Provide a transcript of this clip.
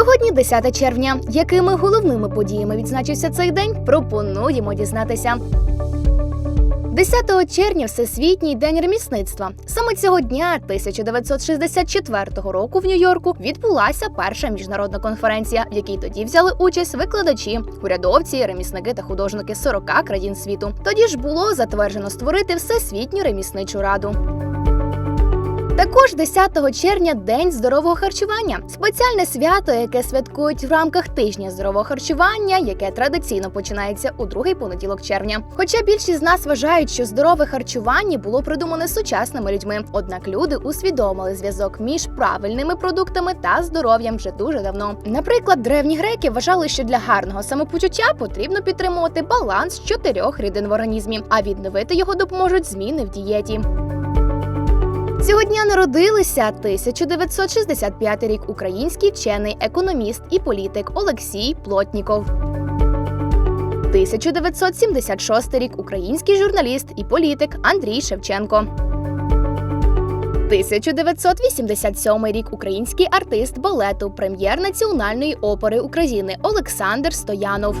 Сьогодні 10 червня. Якими головними подіями відзначився цей день? Пропонуємо дізнатися. 10 червня Всесвітній день ремісництва. Саме цього дня 1964 року в Нью-Йорку відбулася перша міжнародна конференція, в якій тоді взяли участь викладачі, урядовці, ремісники та художники з 40 країн світу. Тоді ж було затверджено створити Всесвітню ремісничу раду. Також 10 червня День здорового харчування спеціальне свято, яке святкують в рамках тижня здорового харчування, яке традиційно починається у другий понеділок червня. Хоча більшість з нас вважають, що здорове харчування було придумане сучасними людьми, однак люди усвідомили зв'язок між правильними продуктами та здоров'ям вже дуже давно. Наприклад, древні греки вважали, що для гарного самопочуття потрібно підтримувати баланс чотирьох рідин в організмі, а відновити його допоможуть зміни в дієті. Цього дня народилися 1965 рік український вчений, економіст і політик Олексій Плотніков. 1976 рік український журналіст і політик Андрій Шевченко. 1987 рік український артист балету, прем'єр Національної опери України Олександр Стоянов.